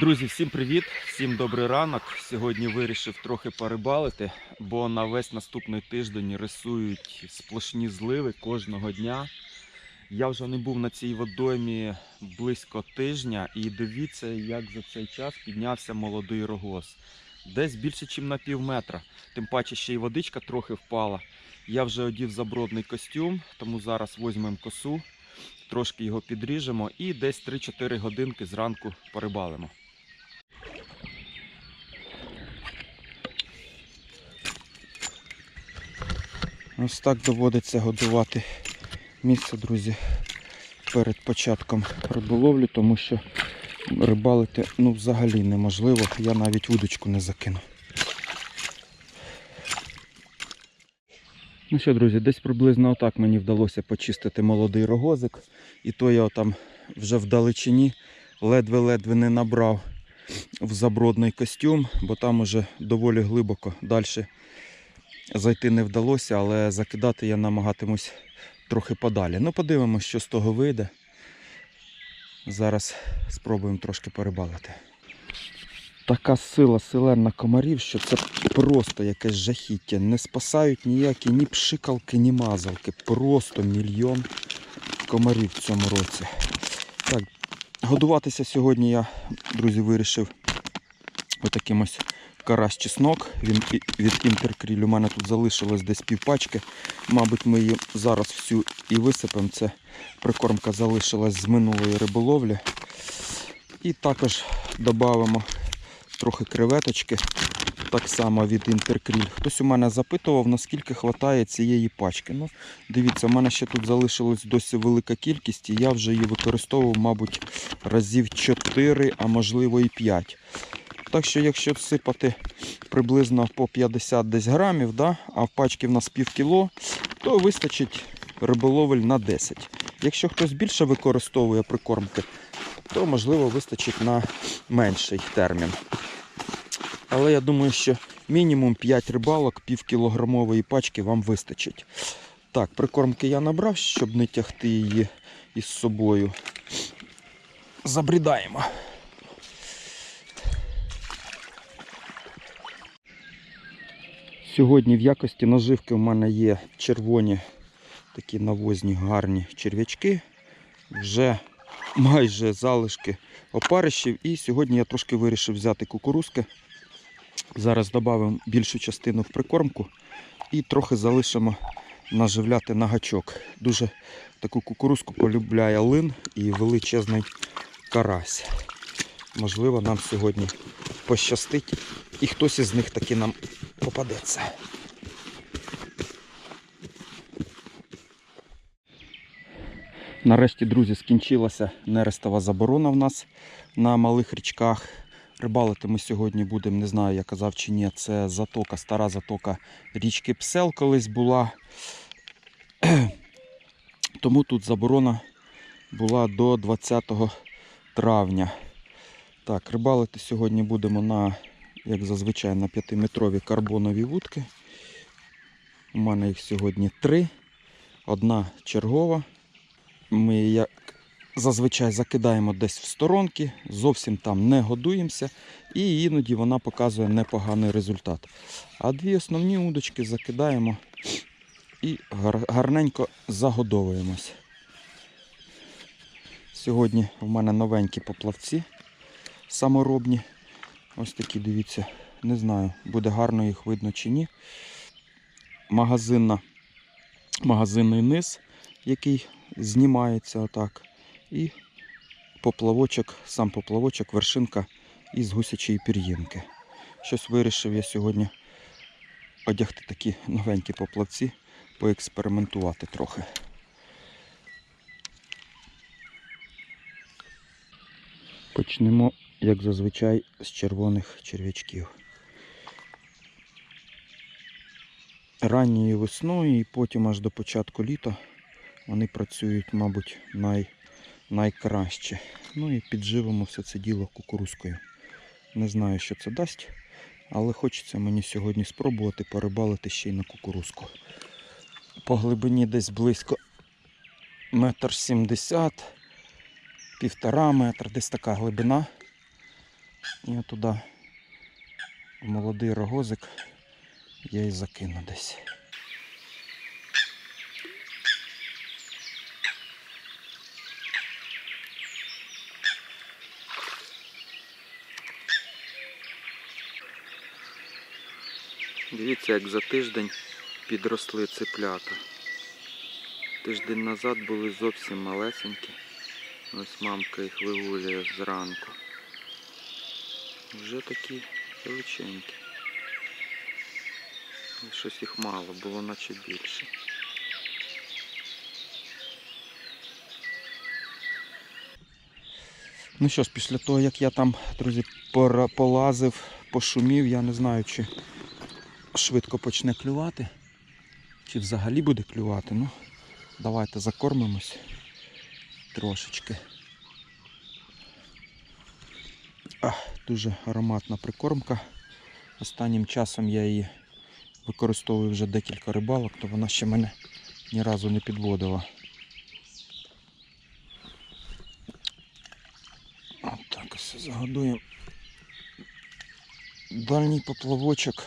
Друзі, всім привіт! Всім добрий ранок. Сьогодні вирішив трохи порибалити, бо на весь наступний тиждень рисують сплошні зливи кожного дня. Я вже не був на цій водоймі близько тижня, і дивіться, як за цей час піднявся молодий рогоз. Десь більше, ніж на пів метра. Тим паче ще й водичка трохи впала. Я вже одів забродний костюм, тому зараз візьмемо косу, трошки його підріжемо і десь 3-4 годинки зранку порибалимо. Ось так доводиться годувати місце, друзі, перед початком риболовлі, тому що рибалити ну, взагалі неможливо. Я навіть вудочку не закину. Ну що, друзі, десь приблизно отак мені вдалося почистити молодий рогозик. І то я там вже вдалечині ледве-ледве не набрав в забродний костюм, бо там уже доволі глибоко далі зайти не вдалося, але закидати я намагатимусь трохи подалі. Ну, подивимось, що з того вийде. Зараз спробуємо трошки перебалити. Така сила селена комарів, що це просто якесь жахіття. Не спасають ніякі ні пшикалки, ні мазалки. Просто мільйон комарів в цьому році. Так, годуватися сьогодні я, друзі, вирішив отаким ось карась чеснок. Він від інтеркріль. У мене тут залишилось десь півпачки. Мабуть, ми її зараз всю і висипемо. Це прикормка залишилась з минулої риболовлі. І також додамо трохи креветочки, так само від інтеркріль. Хтось у мене запитував, наскільки вистачає цієї пачки. Ну, дивіться, у мене ще тут залишилась досі велика кількість, і я вже її використовував, мабуть, разів 4, а можливо і 5. Так що, якщо сипати приблизно по 50 десь грамів, да, а в пачці в нас пів кіло, то вистачить риболовель на 10. Якщо хтось більше використовує прикормки, то можливо вистачить на менший термін. Але я думаю, що мінімум 5 рибалок півкілограмової пачки вам вистачить. Так, прикормки я набрав, щоб не тягти її із собою. Забрідаємо. Сьогодні в якості наживки у мене є червоні такі навозні гарні черв'ячки. Вже майже залишки опарищів. І сьогодні я трошки вирішив взяти кукурузки. Зараз додамо більшу частину в прикормку і трохи залишимо наживляти на гачок. Дуже таку кукурузку полюбляє лин і величезний карась. Можливо, нам сьогодні пощастить і хтось із них таки нам попадеться. Нарешті, друзі, скінчилася нерестова заборона в нас на малих річках. Рибалити ми сьогодні будемо, не знаю, я казав чи ні. Це затока, стара затока річки Псел колись була. Тому тут заборона була до 20 травня. Так, рибалити сьогодні будемо на, як зазвичай, на 5-метрові карбонові вудки. У мене їх сьогодні три. Одна чергова. Ми як зазвичай закидаємо десь в сторонки, зовсім там не годуємося, і іноді вона показує непоганий результат. А дві основні удочки закидаємо і гарненько загодовуємось. Сьогодні в мене новенькі поплавці саморобні. Ось такі, дивіться, не знаю, буде гарно їх видно чи ні. Магазинна, магазинний низ, який знімається отак. І поплавочок, сам поплавочок, вершинка із гусячої пір'їнки. Щось вирішив я сьогодні одягти такі новенькі поплавці, поекспериментувати трохи. Почнемо, як зазвичай, з червоних черв'ячків. Ранньою весною і потім аж до початку літа вони працюють, мабуть, най, найкраще. Ну і підживимо все це діло кукурузкою. Не знаю, що це дасть, але хочеться мені сьогодні спробувати порибалити ще й на кукурузку. По глибині десь близько метр сімдесят, півтора метра, десь така глибина. І отуди в молодий рогозик я і закину десь. Дивіться, як за тиждень підросли циплята. Тиждень назад були зовсім малесенькі. Ось мамка їх вигулює зранку. Вже такі величенькі. Щось їх мало, було наче більше. Ну що ж, після того, як я там, друзі, полазив, пошумів, я не знаю, чи швидко почне клювати, чи взагалі буде клювати. Ну, давайте закормимось трошечки. А, дуже ароматна прикормка. Останнім часом я її використовую вже декілька рибалок, то вона ще мене ні разу не підводила. От так ось загодуємо. Дальній поплавочок.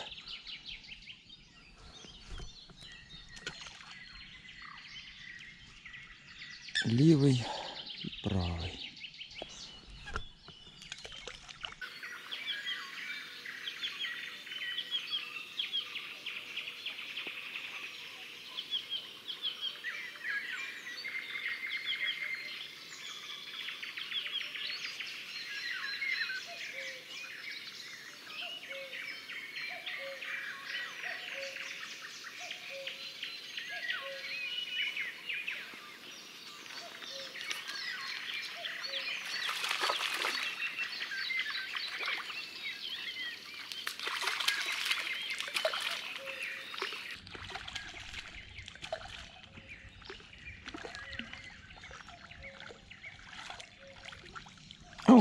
Лівий і правий.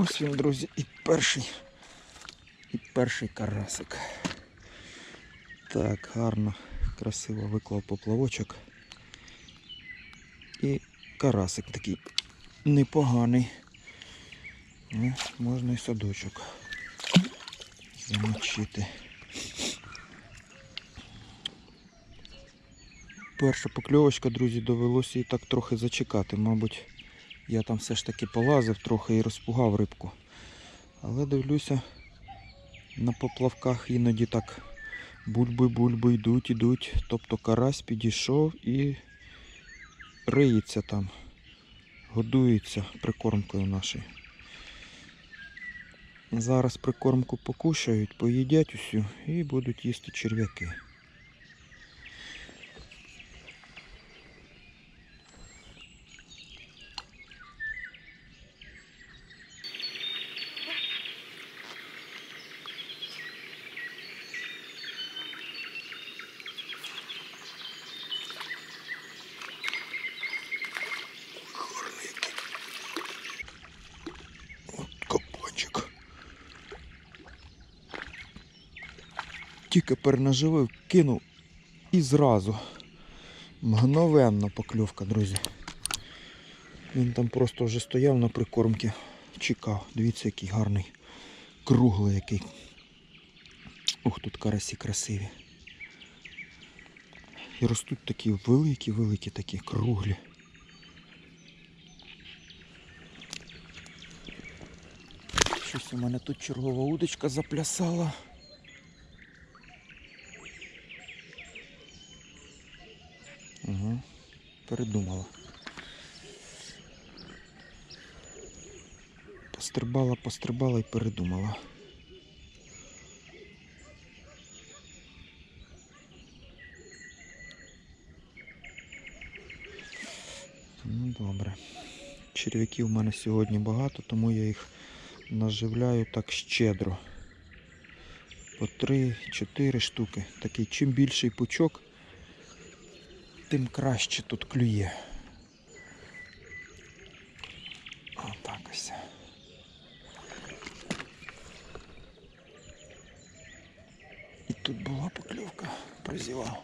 Ось він, друзі, і перший. І перший карасик. Так, гарно, красиво виклав поплавочок. І карасик такий непоганий. Ну, можна і садочок замочити. Перша покльовочка, друзі, довелося і так трохи зачекати. Мабуть, я там все ж таки полазив трохи і розпугав рибку. Але дивлюся, на поплавках іноді так бульби-бульби йдуть, йдуть. Тобто карась підійшов і риється там, годується прикормкою нашою. Зараз прикормку покушають, поїдять усю і будуть їсти черв'яки. Гарний який. От кабанчик. Тільки перенаживив, кинув і зразу. Мгновенна покльовка, друзі. Він там просто вже стояв на прикормці, чекав. Дивіться, який гарний, круглий який. Ух, тут карасі красиві. І ростуть такі великі-великі, такі круглі. Щось у мене тут чергова удочка заплясала. Передумала. Пострибала, пострибала і передумала. Ну добре. Черв'яків у мене сьогодні багато, тому я їх наживляю так щедро. По 3-4 штуки. Такий чим більший пучок, тим краще тут клює. Отак ось. І тут була покльовка, прозівав.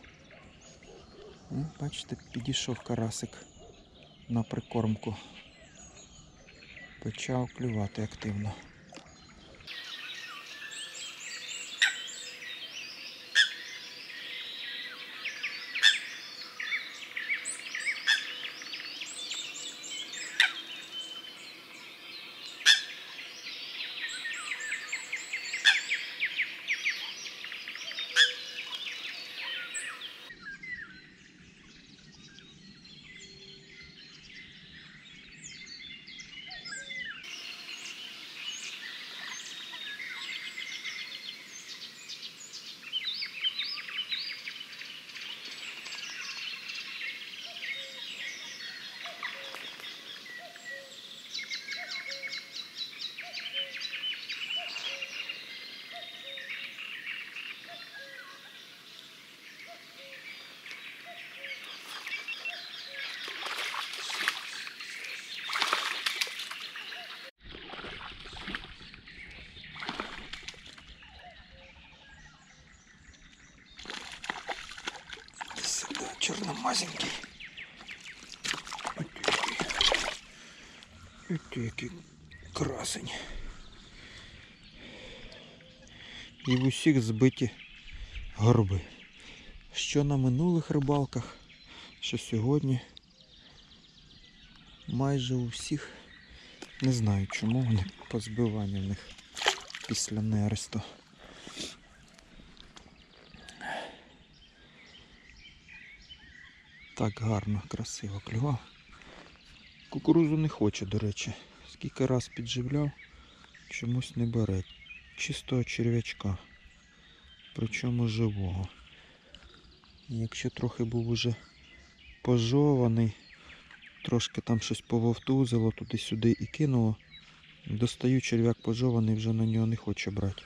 Ну, Бачите, підійшов карасик на прикормку. Почав клювати активно. Ти який. Ой ти який красень. І в усіх збиті горби. Що на минулих рибалках, що сьогодні майже у всіх не знаю чому вони позбивання в них після нересту. Так гарно, красиво клював. Кукурузу не хоче, до речі. Скільки раз підживляв, чомусь не бере. Чистого черв'ячка. Причому живого. Якщо трохи був уже пожований, трошки там щось пововтузило туди-сюди і кинуло. Достаю черв'як пожований, вже на нього не хоче брати.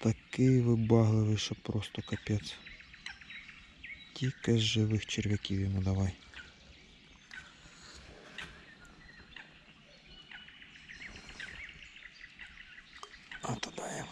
Такий вибагливий, що просто капець. Тільки живих черв'яків йому давай. А то даємо.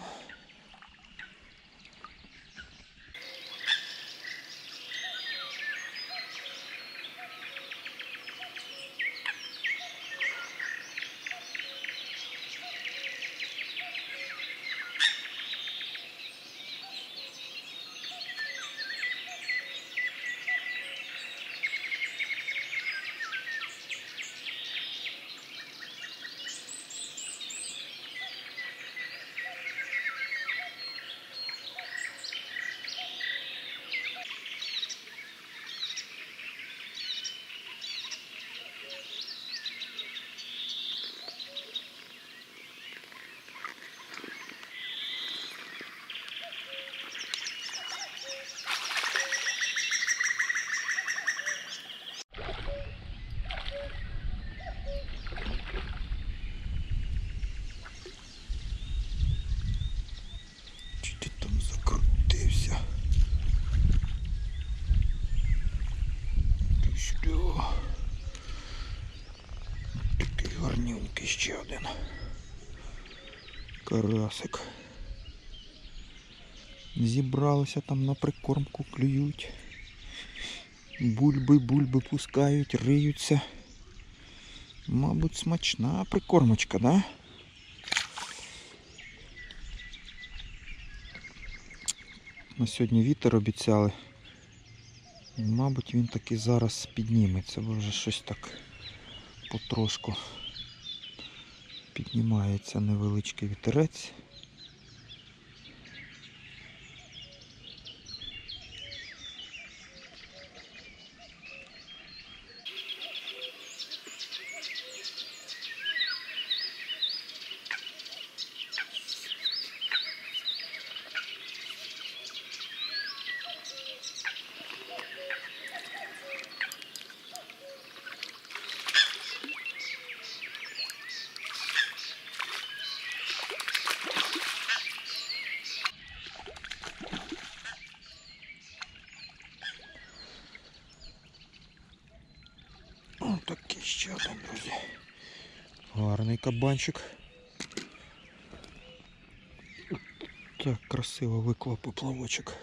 Чи ти там закрутився? Ти що? Такий гарнюнький ще один. Карасик. Зібралися там на прикормку, клюють. Бульби, бульби пускають, риються. Мабуть, смачна прикормочка, да? На сьогодні вітер обіцяли. Мабуть, він таки зараз підніметься, бо вже щось так потрошку піднімається невеличкий вітерець. О, такий ще один, друзі. Гарний кабанчик. Так, красиво виклав поплавочок.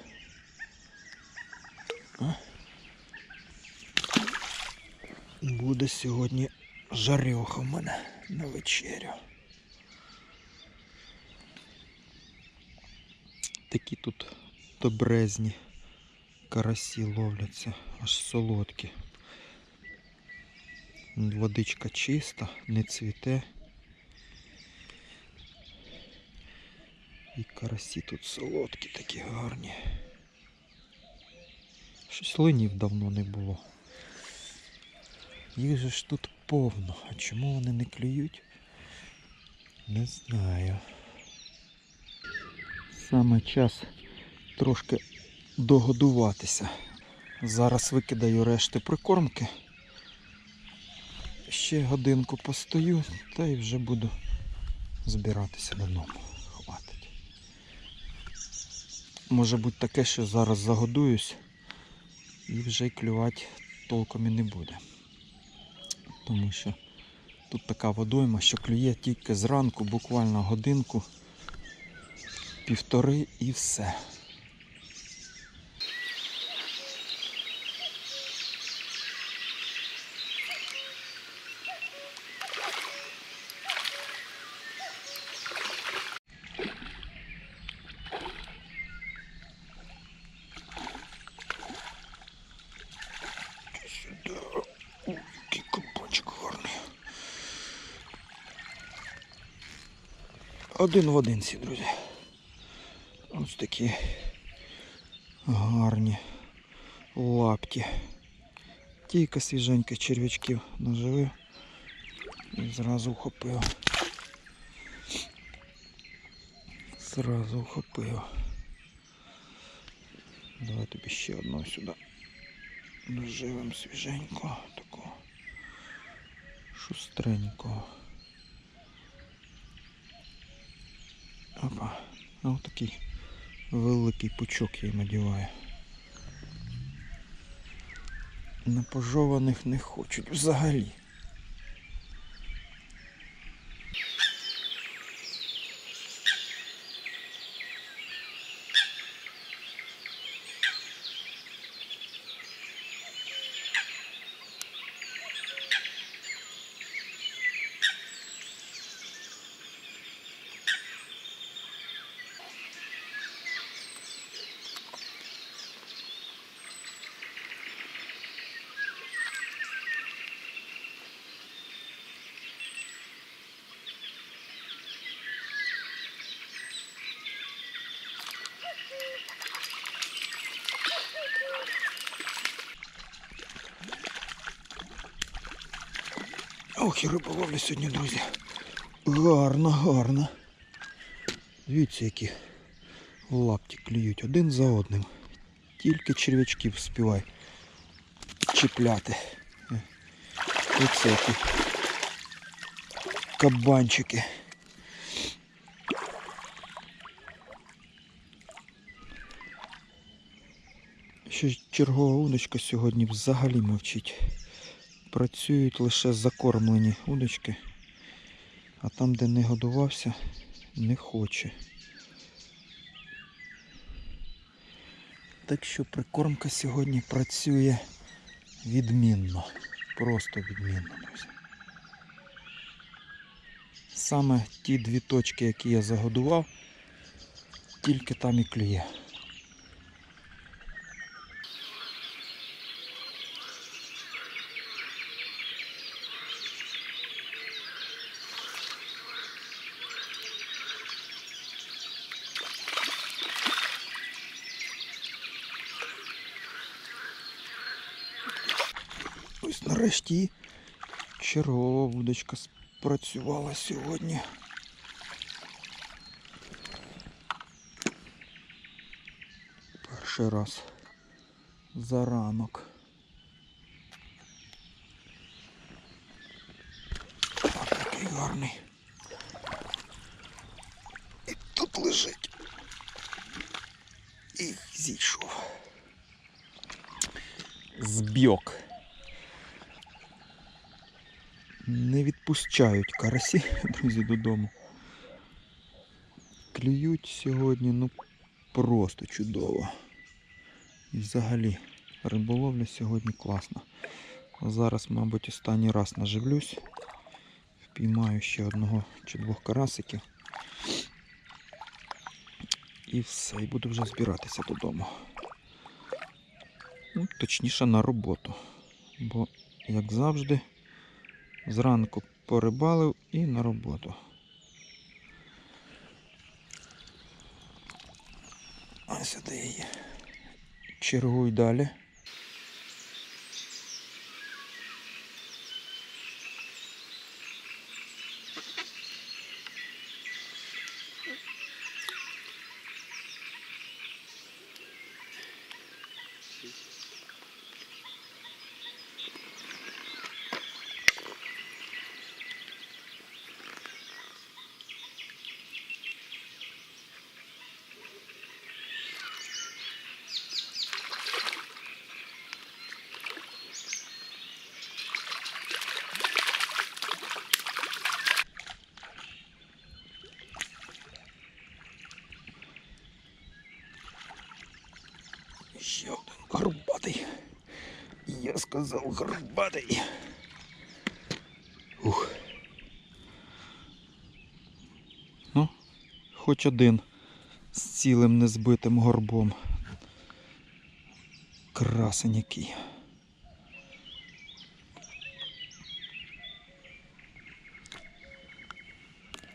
Буде сьогодні жарьоха в мене на вечерю. Такі тут добрезні карасі ловляться, аж солодкі. Водичка чиста, не цвіте. І карасі тут солодкі, такі гарні. Щось линів давно не було. Їх же ж тут повно. А чому вони не клюють? Не знаю. Саме час трошки догодуватися. Зараз викидаю решти прикормки. Ще годинку постою та й вже буду збиратися додому. Може бути таке, що зараз загодуюсь і вже клювати толком і не буде. Тому що тут така водойма, що клює тільки зранку, буквально годинку, півтори і все. Один в один всі, друзі. Ось такі гарні лапті. Тільки свіженьких черв'ячків наживив і зразу вхопив. Зразу вхопив. Давай тобі ще одного сюди. Наживем свіженького такого. Шустренького. Опа. А ось такий великий пучок я їм одіваю. Напожованих не хочуть взагалі. Ох, і риболовля сьогодні, друзі. Гарно, гарно. Дивіться, які лапті клюють один за одним. Тільки черв'ячків співай чіпляти. Оце які кабанчики. Ще чергова удочка сьогодні взагалі мовчить. Працюють лише закормлені удочки, а там, де не годувався, не хоче. Так що прикормка сьогодні працює відмінно. Просто відмінно. Саме ті дві точки, які я загодував, тільки там і клює. Ось нарешті чергова вудочка спрацювала сьогодні. Перший раз за ранок. Такий гарний. І тут лежить. І зійшов. Збьок. Не відпущають карасі, друзі, додому. Клюють сьогодні, ну просто чудово. І взагалі риболовля сьогодні класна. Зараз, мабуть, останній раз наживлюсь. Впіймаю ще одного чи двох карасиків. І все, і буду вже збиратися додому. Ну, точніше на роботу. Бо, як завжди, Зранку порибалив і на роботу. А сюди її. Чергуй далі. Ще один горбатий. Я сказав горбатий. Ух. Ну, хоч один з цілим незбитим горбом. Красень який.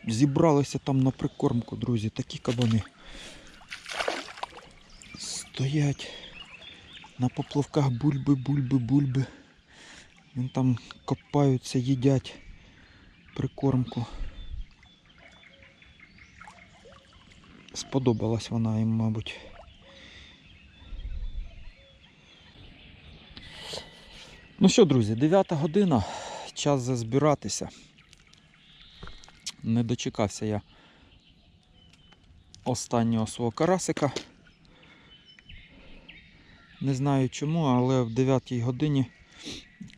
зібралися там на прикормку, друзі, такі кабани. Стоять на поплавках бульби, бульби, бульби. Він там копаються, їдять прикормку. Сподобалась вона їм, мабуть. Ну що, друзі, 9 година, час зазбиратися. Не дочекався я останнього свого карасика. Не знаю чому, але в 9 годині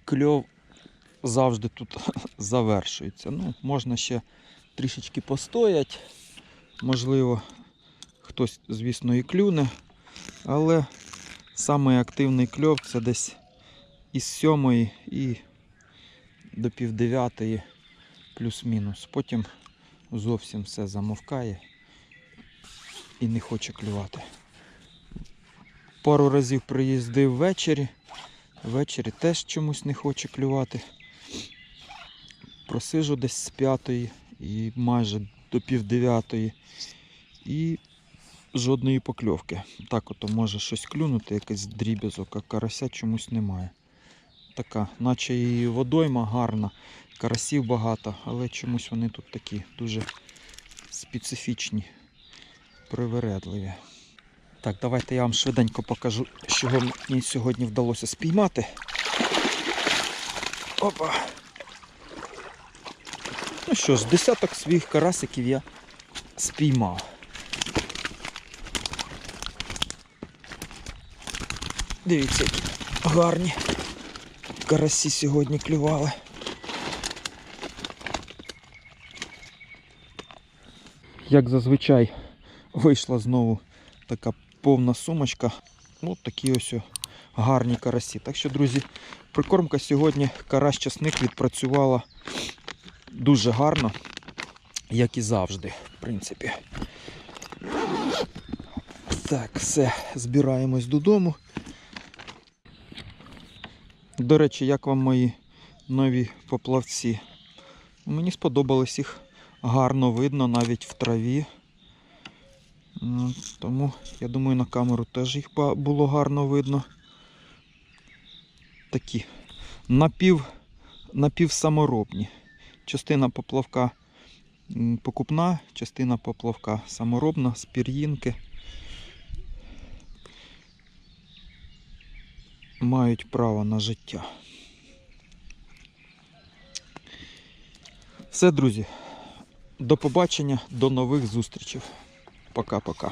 кльов завжди тут завершується. Ну, можна ще трішечки постоять. Можливо, хтось, звісно, і клюне, але самий активний кльов це десь із 7 і до пів дев'ятої плюс-мінус. Потім зовсім все замовкає і не хоче клювати. Пару разів приїздив ввечері. Ввечері теж чомусь не хоче клювати. Просижу десь з п'ятої і майже до пів. І жодної покльовки. Так ото може щось клюнути, якийсь дріб'язок, а карася чомусь немає. Така, наче і водойма гарна, карасів багато, але чомусь вони тут такі дуже специфічні, привередливі. Так, давайте я вам швиденько покажу, що мені сьогодні вдалося спіймати. Опа! Ну що ж, десяток своїх карасиків я спіймав. Дивіться, які гарні карасі сьогодні клювали. Як зазвичай вийшла знову така повна сумочка. Ну, такі ось гарні карасі. Так що, друзі, прикормка сьогодні карась часник відпрацювала дуже гарно, як і завжди, в принципі. Так, все, збираємось додому. До речі, як вам мої нові поплавці? Мені сподобалось їх гарно видно навіть в траві. Тому, я думаю, на камеру теж їх було гарно видно. Такі напів, напівсаморобні. Частина поплавка покупна, частина поплавка саморобна, з пір'їнки. Мають право на життя. Все, друзі. До побачення, до нових зустрічей. Пока-пока.